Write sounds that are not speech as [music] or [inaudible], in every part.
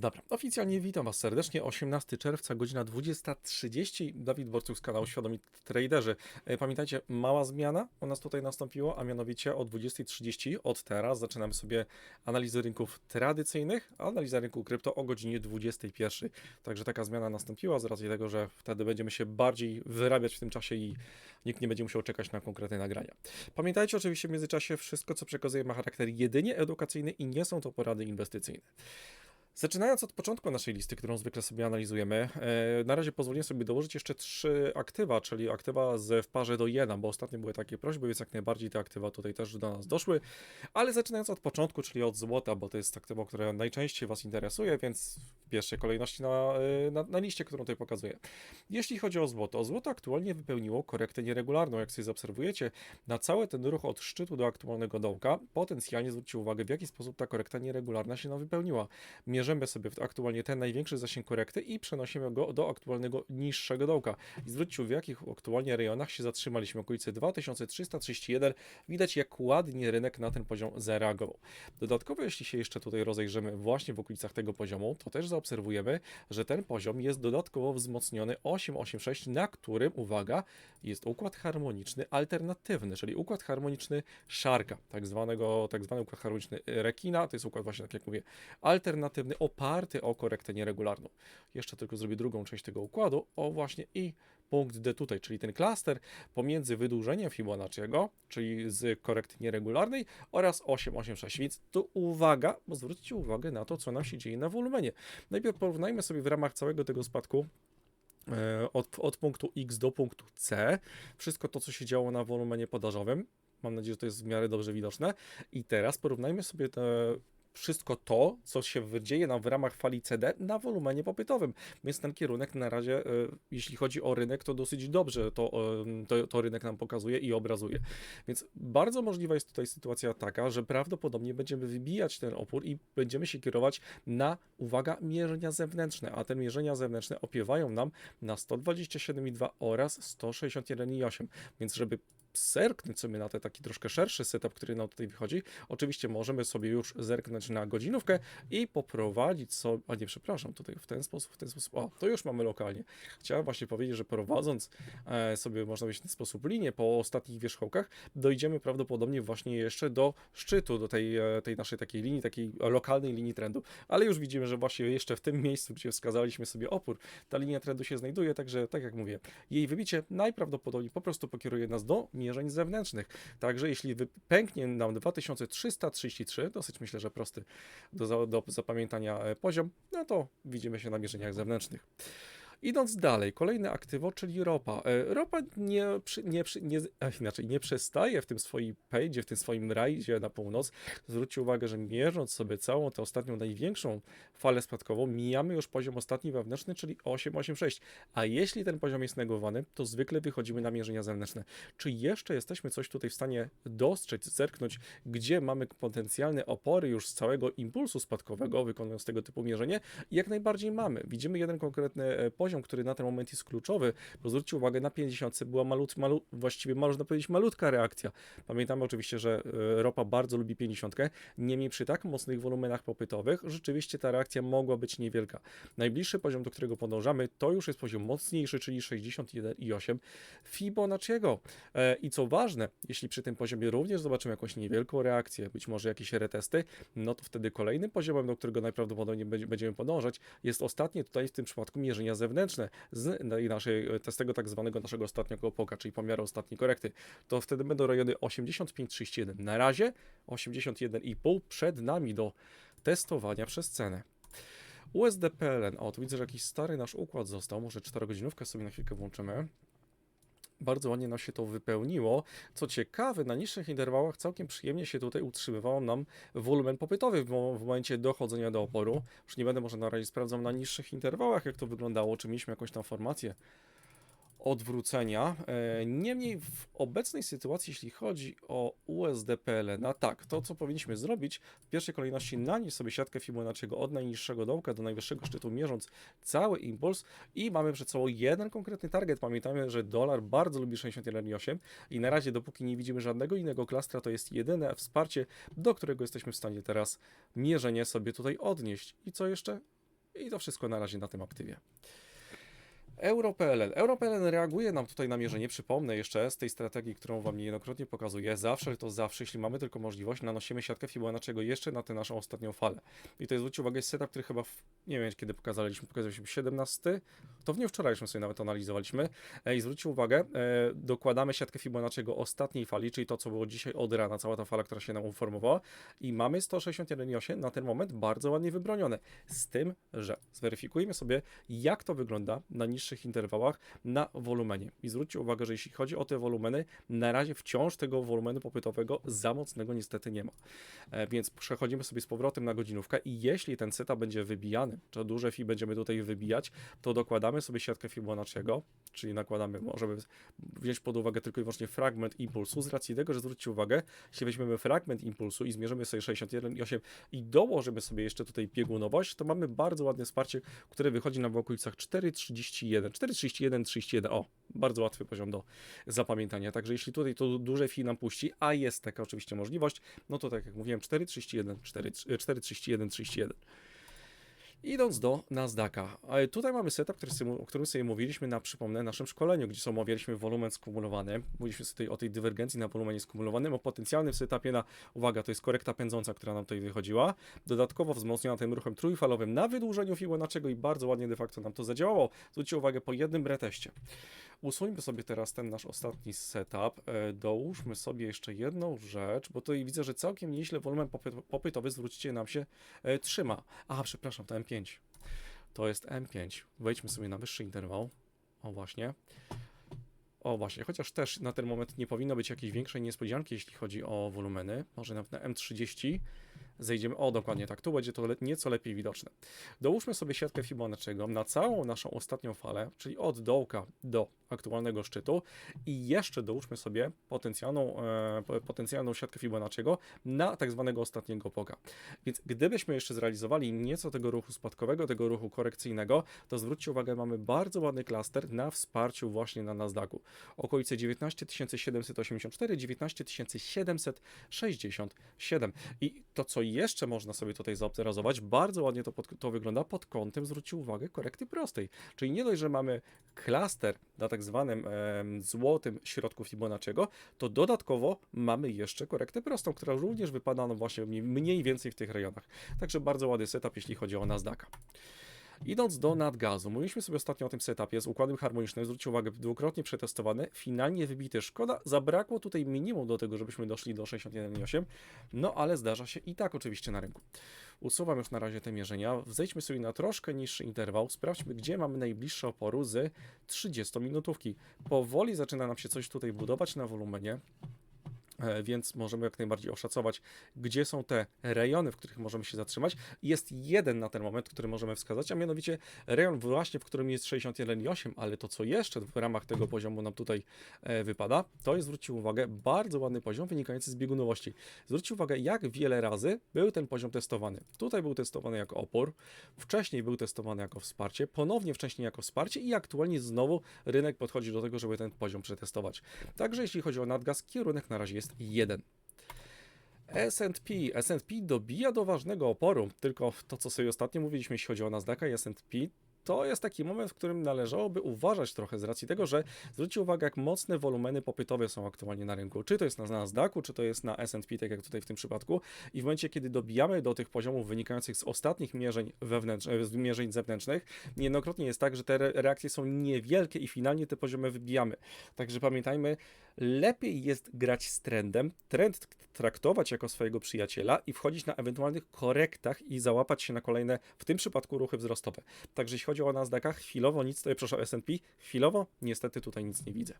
Dobra, oficjalnie witam Was serdecznie. 18 czerwca, godzina 20.30. Dawid Borcuk z kanału Świadomi Traderzy. E, Pamiętajcie, mała zmiana u nas tutaj nastąpiła, a mianowicie o 20.30 od teraz zaczynamy sobie analizę rynków tradycyjnych, a analiza rynku krypto o godzinie 21.00. Także taka zmiana nastąpiła z racji tego, że wtedy będziemy się bardziej wyrabiać w tym czasie i nikt nie będzie musiał czekać na konkretne nagrania. Pamiętajcie oczywiście w międzyczasie, wszystko co przekazuję ma charakter jedynie edukacyjny i nie są to porady inwestycyjne. Zaczynając od początku naszej listy, którą zwykle sobie analizujemy, e, na razie pozwoliłem sobie dołożyć jeszcze trzy aktywa, czyli aktywa z, w parze do 1, bo ostatnio były takie prośby, więc jak najbardziej te aktywa tutaj też do nas doszły. Ale zaczynając od początku, czyli od złota, bo to jest aktywo, które najczęściej Was interesuje, więc w pierwszej kolejności na, e, na, na liście, którą tutaj pokazuję. Jeśli chodzi o złoto, złoto aktualnie wypełniło korektę nieregularną, jak sobie zaobserwujecie, na cały ten ruch od szczytu do aktualnego dołka, potencjalnie zwróćcie uwagę, w jaki sposób ta korekta nieregularna się nam wypełniła. Mierzymy sobie aktualnie ten największy zasięg korekty i przenosimy go do aktualnego niższego dołka. I zwróćcie uwagę, w jakich aktualnie rejonach się zatrzymaliśmy, okolice 2331. Widać, jak ładnie rynek na ten poziom zareagował. Dodatkowo, jeśli się jeszcze tutaj rozejrzymy właśnie w okolicach tego poziomu, to też zaobserwujemy, że ten poziom jest dodatkowo wzmocniony 886, na którym, uwaga, jest układ harmoniczny alternatywny, czyli układ harmoniczny szarka, tak, zwanego, tak zwany układ harmoniczny rekina, to jest układ właśnie, tak jak mówię, alternatywny, oparty o korektę nieregularną. Jeszcze tylko zrobię drugą część tego układu, o właśnie i punkt D tutaj, czyli ten klaster pomiędzy wydłużeniem Fibonacciego, czyli z korekty nieregularnej oraz 886, więc tu uwaga, bo zwróćcie uwagę na to, co nam się dzieje na wolumenie. Najpierw porównajmy sobie w ramach całego tego spadku e, od, od punktu X do punktu C, wszystko to, co się działo na wolumenie podażowym. Mam nadzieję, że to jest w miarę dobrze widoczne. I teraz porównajmy sobie te, wszystko to, co się dzieje nam w ramach fali CD na wolumenie popytowym. Więc ten kierunek na razie, e, jeśli chodzi o rynek, to dosyć dobrze to, e, to, to rynek nam pokazuje i obrazuje. Więc bardzo możliwa jest tutaj sytuacja taka, że prawdopodobnie będziemy wybijać ten opór i będziemy się kierować na, uwaga, mierzenia zewnętrzne, a te mierzenia zewnętrzne opiewają nam na 127,2 oraz 161,8. Więc żeby zerknąć sobie na ten taki troszkę szerszy setup, który nam tutaj wychodzi, oczywiście możemy sobie już zerknąć na godzinówkę i poprowadzić sobie, a nie, przepraszam, tutaj w ten sposób, w ten sposób, o, to już mamy lokalnie. Chciałem właśnie powiedzieć, że prowadząc e, sobie, można powiedzieć, w ten sposób linię po ostatnich wierzchołkach, dojdziemy prawdopodobnie właśnie jeszcze do szczytu, do tej, e, tej naszej takiej linii, takiej lokalnej linii trendu, ale już widzimy, że właśnie jeszcze w tym miejscu, gdzie wskazaliśmy sobie opór, ta linia trendu się znajduje, także tak jak mówię, jej wybicie najprawdopodobniej po prostu pokieruje nas do mierzeń zewnętrznych. Także jeśli pęknie nam 2333, dosyć myślę, że prosty do, do zapamiętania e, poziom, no to widzimy się na mierzeniach zewnętrznych. Idąc dalej, kolejne aktywo, czyli ropa. E, Ropa nie, nie, nie, inaczej, nie przestaje w tym swoim pejdzie, w tym swoim rajdzie na północ. Zwróćcie uwagę, że mierząc sobie całą tę ostatnią, największą falę spadkową, mijamy już poziom ostatni wewnętrzny, czyli 8,86. A jeśli ten poziom jest negowany, to zwykle wychodzimy na mierzenia zewnętrzne. Czy jeszcze jesteśmy coś tutaj w stanie dostrzec, zerknąć, gdzie mamy potencjalne opory już z całego impulsu spadkowego, wykonując tego typu mierzenie? Jak najbardziej mamy. Widzimy jeden konkretny e, poziom, który na ten moment jest kluczowy, bo zwróćcie uwagę, na 50 była malut, malu, właściwie można powiedzieć malutka reakcja. Pamiętamy oczywiście, że e, ropa bardzo lubi 50, niemniej przy tak mocnych wolumenach popytowych rzeczywiście ta reakcja mogła być niewielka. Najbliższy poziom, do którego podążamy, to już jest poziom mocniejszy, czyli 61,8 Fibonacciego. E, I co ważne, jeśli przy tym poziomie również zobaczymy jakąś niewielką reakcję, być może jakieś retesty, no to wtedy kolejnym poziomem, do którego najprawdopodobniej będzie- będziemy podążać, jest ostatnie tutaj w tym przypadku mierzenia zewnętrzne z na- i naszej, z tego tak zwanego naszego ostatniego opoka, czyli pomiaru ostatniej korekty. To wtedy będą rejony 85,31. Na razie 81,5 przed nami do testowania przez cenę. USD PLN, o tu widzę, że jakiś stary nasz układ został, może 4 godzinówkę sobie na chwilkę włączymy. Bardzo ładnie nam się to wypełniło. Co ciekawe, na niższych interwałach całkiem przyjemnie się tutaj utrzymywał nam wolumen popytowy w, w momencie dochodzenia do oporu. Już nie będę może na razie sprawdzał na niższych interwałach, jak to wyglądało, czy mieliśmy jakąś tam formację odwrócenia. E, Niemniej w obecnej sytuacji, jeśli chodzi o USD PLN, tak, to co powinniśmy zrobić, w pierwszej kolejności nanieść sobie siatkę Fibonacciego od najniższego dołka do najwyższego szczytu, mierząc cały impuls i mamy przed sobą jeden konkretny target. Pamiętajmy, że dolar bardzo lubi 61,8 i na razie dopóki nie widzimy żadnego innego klastra, to jest jedyne wsparcie, do którego jesteśmy w stanie teraz mierzenie sobie tutaj odnieść. I co jeszcze? I to wszystko na razie na tym aktywie. EuroPLN. EuroPLN reaguje nam tutaj na mierzenie. Przypomnę jeszcze z tej strategii, którą Wam niejednokrotnie pokazuję. Zawsze to zawsze, jeśli mamy tylko możliwość, nanosimy siatkę Fibonacciego jeszcze na tę naszą ostatnią falę. I to jest, zwróćcie uwagę, jest setup, który chyba, w, nie wiem kiedy pokazaliśmy, pokazaliśmy 17, to w dniu wczorajszym sobie nawet analizowaliśmy. E, I zwróćcie uwagę, e, dokładamy siatkę Fibonacciego ostatniej fali, czyli to, co było dzisiaj od rana, cała ta fala, która się nam uformowała. I mamy 161,8 na ten moment bardzo ładnie wybronione. Z tym, że zweryfikujemy sobie, jak to wygląda na niższych interwałach na wolumenie. I zwróćcie uwagę, że jeśli chodzi o te wolumeny, na razie wciąż tego wolumenu popytowego za mocnego niestety nie ma. E, więc przechodzimy sobie z powrotem na godzinówkę i jeśli ten setup będzie wybijany, czy duże fi będziemy tutaj wybijać, to dokładamy sobie siatkę Fibonacciego, czyli nakładamy, możemy wziąć pod uwagę tylko i wyłącznie fragment impulsu, z racji tego, że zwróćcie uwagę, jeśli weźmiemy fragment impulsu i zmierzymy sobie 61,8 i dołożymy sobie jeszcze tutaj biegunowość, to mamy bardzo ładne wsparcie, które wychodzi nam w okolicach 4,31, 4,31, 31, o, bardzo łatwy poziom do zapamiętania, także jeśli tutaj to duże fi nam puści, a jest taka oczywiście możliwość, no to tak jak mówiłem, 4,31, 4,31, 31. Idąc do Nasdaqa, tutaj mamy setup, który o którym sobie mówiliśmy na, przypomnę, naszym szkoleniu, gdzie omawialiśmy wolumen skumulowany. Mówiliśmy sobie o tej dywergencji na wolumenie skumulowanym, o potencjalnym setupie na, uwaga, to jest korekta pędząca, która nam tutaj wychodziła, dodatkowo wzmocniona tym ruchem trójfalowym na wydłużeniu Fibonacciego i bardzo ładnie de facto nam to zadziałało. Zwróćcie uwagę po jednym reteście. Usuńmy sobie teraz ten nasz ostatni setup. E, dołóżmy sobie jeszcze jedną rzecz, bo tutaj widzę, że całkiem nieźle wolumen popy- popytowy, zwróćcie nam się, e, trzyma. A, przepraszam, to M5. To jest M5. Wejdźmy sobie na wyższy interwał. O właśnie. O właśnie, chociaż też na ten moment nie powinno być jakiejś większej niespodzianki, jeśli chodzi o wolumeny. Może nawet na M30 zejdziemy. O, dokładnie tak. Tu będzie to le nieco lepiej widoczne. Dołóżmy sobie siatkę Fibonacciego na całą naszą ostatnią falę, czyli od dołka do aktualnego szczytu i jeszcze dołóżmy sobie potencjalną, e, potencjalną siatkę Fibonacciego na tak zwanego ostatniego poga. Więc gdybyśmy jeszcze zrealizowali nieco tego ruchu spadkowego, tego ruchu korekcyjnego, to zwróćcie uwagę, mamy bardzo ładny klaster na wsparciu właśnie na Nasdaqu. Okolice 19 784, 19 767. I to, co jeszcze można sobie tutaj zaobserwować, bardzo ładnie to, pod, to wygląda pod kątem, zwróćcie uwagę, korekty prostej. Czyli nie dość, że mamy klaster na tak zwanym e, złotym środku Fibonacciego, to dodatkowo mamy jeszcze korektę prostą, która również wypada no właśnie mniej, mniej więcej w tych rejonach. Także bardzo ładny setup, jeśli chodzi o Nasdaqa. Idąc do nadgazu, mówiliśmy sobie ostatnio o tym setupie z układem harmonicznym, zwróćcie uwagę, dwukrotnie przetestowany, finalnie wybity. Szkoda, zabrakło tutaj minimum do tego, żebyśmy doszli do 61,8, no ale zdarza się i tak oczywiście na rynku. Usuwam już na razie te mierzenia, zejdźmy sobie na troszkę niższy interwał, sprawdźmy, gdzie mamy najbliższe oporu z 30-minutówki. Powoli zaczyna nam się coś tutaj budować na wolumenie. E, więc możemy jak najbardziej oszacować, gdzie są te rejony, w których możemy się zatrzymać. Jest jeden na ten moment, który możemy wskazać, a mianowicie rejon właśnie, w którym jest 61,8, ale to co jeszcze w ramach tego poziomu nam tutaj e, wypada, to jest, zwróćcie uwagę, bardzo ładny poziom wynikający z biegunowości. Zwróćcie uwagę, jak wiele razy był ten poziom testowany. Tutaj był testowany jako opór, wcześniej był testowany jako wsparcie, ponownie wcześniej jako wsparcie i aktualnie znowu rynek podchodzi do tego, żeby ten poziom przetestować. Także jeśli chodzi o nadgaz, kierunek na razie jest 1. S&P. S&P dobija do ważnego oporu, tylko to, co sobie ostatnio mówiliśmy, jeśli chodzi o Nasdaqa i S&P, to jest taki moment, w którym należałoby uważać trochę z racji tego, że zwróćcie uwagę, jak mocne wolumeny popytowe są aktualnie na rynku. Czy to jest na Nasdaqu, czy to jest na S&P, tak jak tutaj w tym przypadku. I w momencie, kiedy dobijamy do tych poziomów wynikających z ostatnich mierzeń, wewnętrznych, z mierzeń zewnętrznych, niejednokrotnie jest tak, że te reakcje są niewielkie i finalnie te poziomy wybijamy. Także pamiętajmy, lepiej jest grać z trendem, trend traktować jako swojego przyjaciela i wchodzić na ewentualnych korektach i załapać się na kolejne, w tym przypadku ruchy wzrostowe. Także jeśli chodzi o Nasdaqach, chwilowo nic, to proszę S&P, chwilowo niestety tutaj nic nie widzę.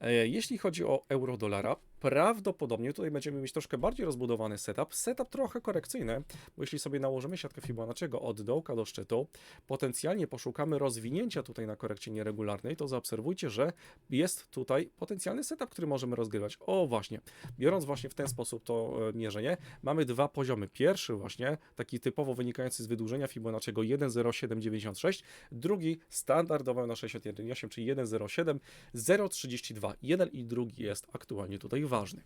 E, jeśli chodzi o euro-dolara, prawdopodobnie tutaj będziemy mieć troszkę bardziej rozbudowany setup, setup trochę korekcyjny, bo jeśli sobie nałożymy siatkę Fibonacciego od dołka do szczytu, potencjalnie poszukamy rozwinięcia tutaj na korekcie nieregularnej, to zaobserwujcie, że jest tutaj potencjalny setup, który możemy rozgrywać. O właśnie, biorąc właśnie w ten sposób to e, mierzenie, mamy dwa poziomy. Pierwszy właśnie, taki typowo wynikający z wydłużenia Fibonacciego 1,0796, drugi standardowy na 61,8, czyli 1,07,032. Jeden i drugi jest aktualnie tutaj ważny.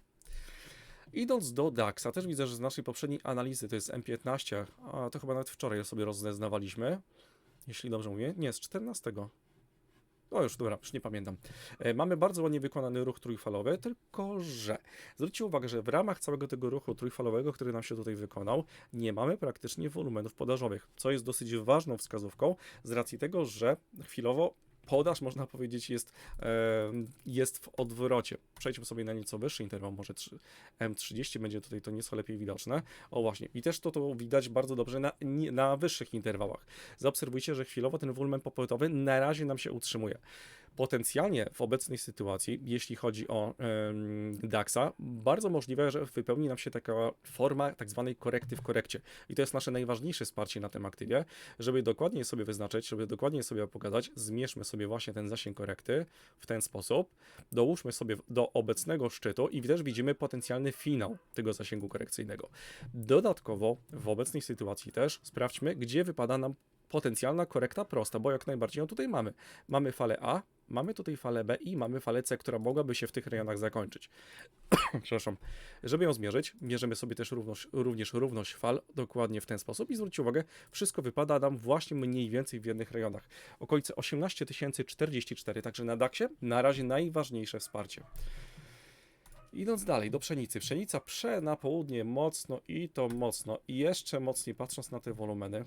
Idąc do DAX-a, też widzę, że z naszej poprzedniej analizy, to jest M15, a to chyba nawet wczoraj sobie rozeznawaliśmy, jeśli dobrze mówię, nie, z 14. O już, dobra, już nie pamiętam. E, Mamy bardzo ładnie wykonany ruch trójfalowy, tylko że zwróćcie uwagę, że w ramach całego tego ruchu trójfalowego, który nam się tutaj wykonał, nie mamy praktycznie wolumenów podażowych, co jest dosyć ważną wskazówką z racji tego, że chwilowo podaż, można powiedzieć, jest, jest w odwrocie. Przejdźmy sobie na nieco wyższy interwał, może trzy- M30 będzie tutaj to nieco lepiej widoczne. O właśnie, i też to, to widać bardzo dobrze na, na wyższych interwałach. Zaobserwujcie, że chwilowo ten wolumen popytowy na razie nam się utrzymuje. Potencjalnie w obecnej sytuacji, jeśli chodzi o DAX-a, bardzo możliwe, że wypełni nam się taka forma tak zwanej korekty w korekcie. I to jest nasze najważniejsze wsparcie na tym aktywie, żeby dokładnie sobie wyznaczyć, żeby dokładnie sobie pokazać, zmierzmy sobie właśnie ten zasięg korekty w ten sposób, dołóżmy sobie do obecnego szczytu i też widzimy potencjalny finał tego zasięgu korekcyjnego. Dodatkowo w obecnej sytuacji też sprawdźmy, gdzie wypada nam potencjalna korekta prosta, bo jak najbardziej ją tutaj mamy. Mamy falę A, mamy tutaj falę B i mamy falę C, która mogłaby się w tych rejonach zakończyć. [coughs] Przepraszam. Żeby ją zmierzyć, mierzymy sobie też równość, również równość fal dokładnie w ten sposób i zwróćcie uwagę, wszystko wypada nam właśnie mniej więcej w jednych rejonach. Okolice 18 044, także na DAX-ie na razie najważniejsze wsparcie. Idąc dalej, do pszenicy. Pszenica prze na południe mocno i to mocno. I jeszcze mocniej patrząc na te wolumeny,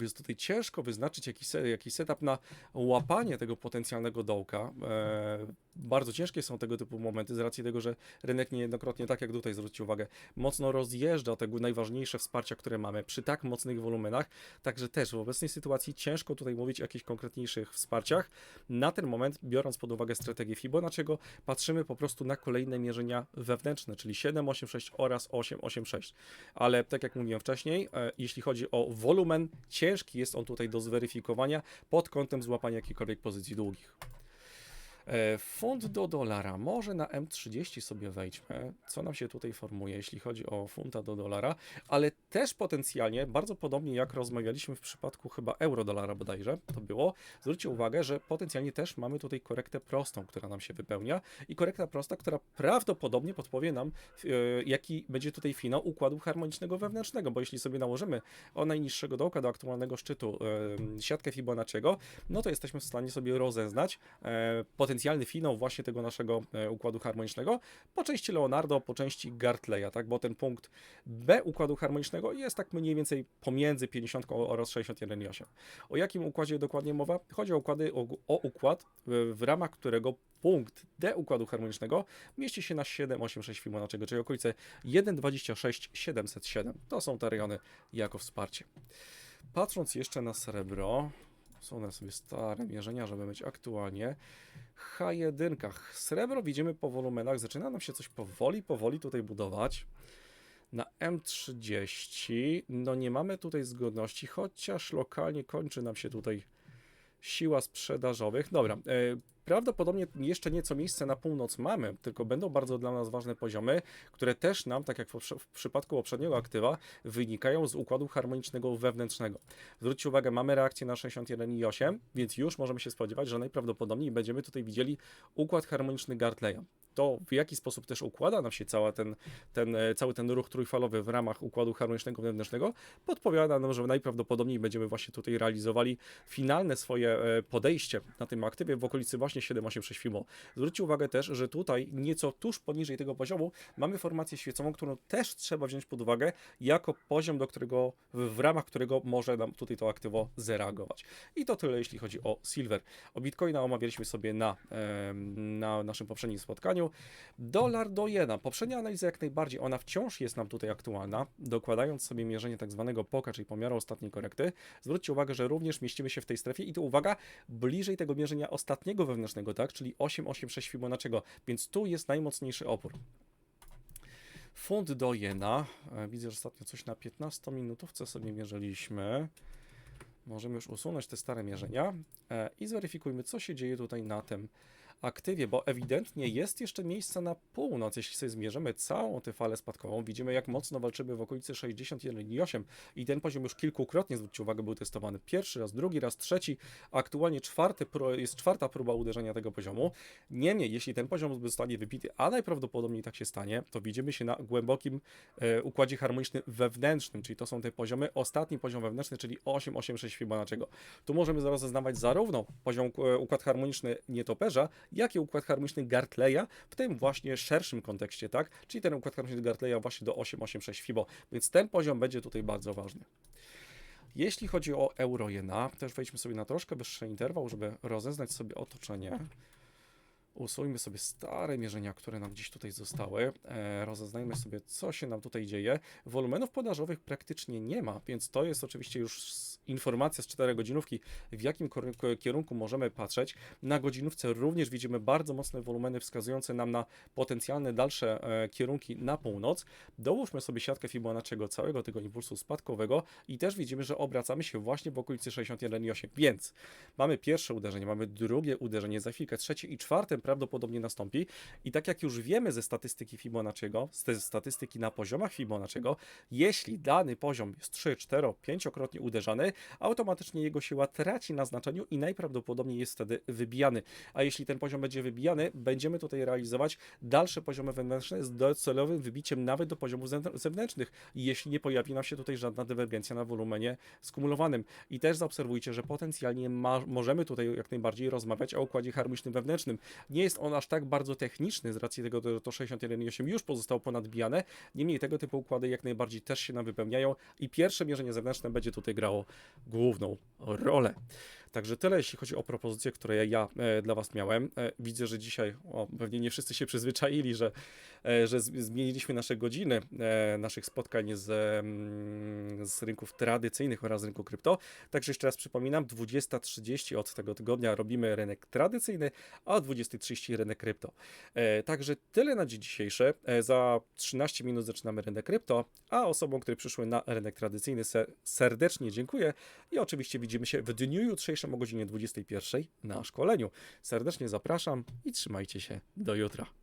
jest tutaj ciężko wyznaczyć jakiś, jakiś setup na łapanie tego potencjalnego dołka. E, bardzo ciężkie są tego typu momenty z racji tego, że rynek niejednokrotnie, tak jak tutaj zwróćcie uwagę, mocno rozjeżdża te najważniejsze wsparcia, które mamy przy tak mocnych wolumenach. Także też w obecnej sytuacji ciężko tutaj mówić o jakichś konkretniejszych wsparciach. Na ten moment, biorąc pod uwagę strategię Fibonacciego, patrzymy po prostu na kolejne mierzenia wewnętrzne, czyli 786 oraz 886. Ale tak jak mówiłem wcześniej, e, jeśli chodzi o wolumen, ciężki jest on tutaj do zweryfikowania pod kątem złapania jakiejkolwiek pozycji długich. E, Funt do dolara. Może na M30 sobie wejdźmy. Co nam się tutaj formuje, jeśli chodzi o funta do dolara, ale też potencjalnie, bardzo podobnie jak rozmawialiśmy w przypadku chyba euro-dolara bodajże, to było. Zwróćcie uwagę, że potencjalnie też mamy tutaj korektę prostą, która nam się wypełnia i korekta prosta, która prawdopodobnie podpowie nam, e, jaki będzie tutaj finał układu harmonicznego wewnętrznego, bo jeśli sobie nałożymy od najniższego dołka do aktualnego szczytu e, siatkę Fibonacciego, no to jesteśmy w stanie sobie rozeznać e, potencjalny finał właśnie tego naszego e, układu harmonicznego po części Leonardo, po części Gartleya, tak, bo ten punkt B układu harmonicznego jest tak mniej więcej pomiędzy 50 oraz 61,8. O jakim układzie dokładnie mowa? Chodzi o, układy, o, o układ, w, w ramach którego punkt D układu harmonicznego mieści się na 7,86 Fibonacciego, czyli okolice 1,26,707. To są te rejony jako wsparcie. Patrząc jeszcze na srebro, one sobie stare mierzenia, żeby mieć aktualnie. H1. Srebro widzimy po wolumenach, zaczyna nam się coś powoli, powoli tutaj budować. Na M30, no nie mamy tutaj zgodności, chociaż lokalnie kończy nam się tutaj siła sprzedażowych. Dobra, e, prawdopodobnie jeszcze nieco miejsce na północ mamy, tylko będą bardzo dla nas ważne poziomy, które też nam, tak jak w, przypadku poprzedniego aktywa, wynikają z układu harmonicznego wewnętrznego. Zwróćcie uwagę, mamy reakcję na 61,8, więc już możemy się spodziewać, że najprawdopodobniej będziemy tutaj widzieli układ harmoniczny Gartleya. To, w jaki sposób też układa nam się cała ten, ten, e, cały ten ruch trójfalowy w ramach układu harmonicznego wewnętrznego, podpowiada nam, że najprawdopodobniej będziemy właśnie tutaj realizowali finalne swoje e, podejście na tym aktywie w okolicy właśnie 786 FIMO. Zwróćcie uwagę też, że tutaj nieco tuż poniżej tego poziomu mamy formację świecową, którą też trzeba wziąć pod uwagę jako poziom, do którego, w ramach którego może nam tutaj to aktywo zareagować. I to tyle, jeśli chodzi o Silver. O Bitcoina omawialiśmy sobie na, na naszym poprzednim spotkaniu. Dolar do jena. Poprzednia analiza jak najbardziej, ona wciąż jest nam tutaj aktualna, dokładając sobie mierzenie tak zwanego POKA, czyli pomiaru ostatniej korekty. Zwróćcie uwagę, że również mieścimy się w tej strefie i tu uwaga, bliżej tego mierzenia ostatniego wewnętrznego, tak, czyli 8,86 Fibonacciego, więc tu jest najmocniejszy opór. Funt do jena. E, Widzę, że ostatnio coś na 15 minutówce sobie mierzyliśmy. Możemy już usunąć te stare mierzenia e, i zweryfikujmy, co się dzieje tutaj na tym aktywie, bo ewidentnie jest jeszcze miejsce na północ. Jeśli sobie zmierzymy całą tę falę spadkową, widzimy jak mocno walczymy w okolicy 61,8 i ten poziom już kilkukrotnie, zwróćcie uwagę, był testowany. Pierwszy raz, drugi raz, trzeci, aktualnie czwarty, jest czwarta próba uderzenia tego poziomu. Niemniej, jeśli ten poziom zostanie wybity, a najprawdopodobniej tak się stanie, to widzimy się na głębokim e, układzie harmonicznym wewnętrznym, czyli to są te poziomy, ostatni poziom wewnętrzny, czyli 8,86 Fibonacciego. Tu możemy rozeznawać zarówno poziom e, układ harmoniczny nietoperza, jak i układ harmoniczny Gartleya w tym właśnie szerszym kontekście, tak? Czyli ten układ harmoniczny Gartleya właśnie do 8,86 Fibo, więc ten poziom będzie tutaj bardzo ważny. Jeśli chodzi o euro-jena, też wejdźmy sobie na troszkę wyższy interwał, żeby rozeznać sobie otoczenie. Usuńmy sobie stare mierzenia, które nam gdzieś tutaj zostały. E, rozeznajmy sobie, co się nam tutaj dzieje. Wolumenów podażowych praktycznie nie ma, więc to jest oczywiście już informacja z 4 godzinówki, w jakim kierunku możemy patrzeć. Na godzinówce również widzimy bardzo mocne wolumeny wskazujące nam na potencjalne dalsze e, kierunki na północ. Dołóżmy sobie siatkę Fibonacciego całego tego impulsu spadkowego i też widzimy, że obracamy się właśnie w okolicy 61,8. Więc mamy pierwsze uderzenie, mamy drugie uderzenie, za chwilkę trzecie i czwarte prawdopodobnie nastąpi. I tak jak już wiemy ze statystyki Fibonacciego, z te statystyki na poziomach Fibonacciego, jeśli dany poziom jest 3, 4, 5-krotnie uderzany, automatycznie jego siła traci na znaczeniu i najprawdopodobniej jest wtedy wybijany. A jeśli ten poziom będzie wybijany, będziemy tutaj realizować dalsze poziomy wewnętrzne z docelowym wybiciem nawet do poziomów zewn- zewnętrznych, jeśli nie pojawi nam się tutaj żadna dywergencja na wolumenie skumulowanym. I też zaobserwujcie, że potencjalnie ma, możemy tutaj jak najbardziej rozmawiać o układzie harmonicznym wewnętrznym. Nie jest on aż tak bardzo techniczny z racji tego, że to 61,8 już pozostało ponadbijane. Niemniej tego typu układy jak najbardziej też się nam wypełniają i pierwsze mierzenie zewnętrzne będzie tutaj grało główną rolę. Także tyle, jeśli chodzi o propozycje, które ja e, dla Was miałem. E, widzę, że dzisiaj o, pewnie nie wszyscy się przyzwyczaili, że, e, że zmieniliśmy nasze godziny naszych spotkań z, mm, z rynków tradycyjnych oraz rynku krypto. Także jeszcze raz przypominam, 20.30 od tego tygodnia robimy rynek tradycyjny, a o 20.30 rynek krypto. Także tyle na dzień dzisiejszy. Za 13 minut zaczynamy rynek krypto, a osobom, które przyszły na rynek tradycyjny se, serdecznie dziękuję i oczywiście widzimy się w dniu jutrzejszym o godzinie 21 na szkoleniu. Serdecznie zapraszam i trzymajcie się do jutra.